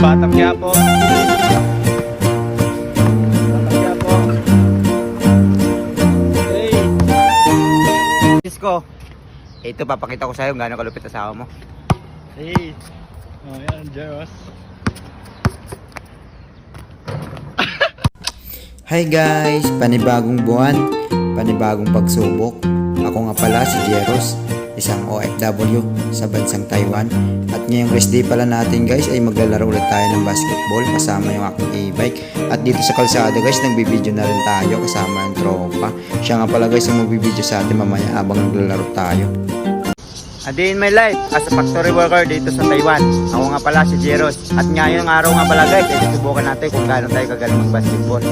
Batang Quiapo. Batang Quiapo. Hey. Disco. Ito, papakita ko sa'yo gaano kalupit asawa mo. Hey. Oh, yan, Jeros. Hi guys! Panibagong buwan, panibagong pagsubok. Ako nga pala si Jeros, isang OFW sa bansang Taiwan. At ngayong rest day pala natin guys ay maglalaro ulit tayo ng basketball kasama yung aking e-bike. At dito sa kalsada guys, nagbibideo na rin tayo kasama yung tropa. Siya nga pala guys ang magbibideo sa atin mamaya habang naglalaro tayo. A day in my life as a factory worker dito sa Taiwan. Ako nga pala si Jeros. At ngayong araw nga pala guys, ay susubukan natin kung gaano tayo kagaling mag-basketball.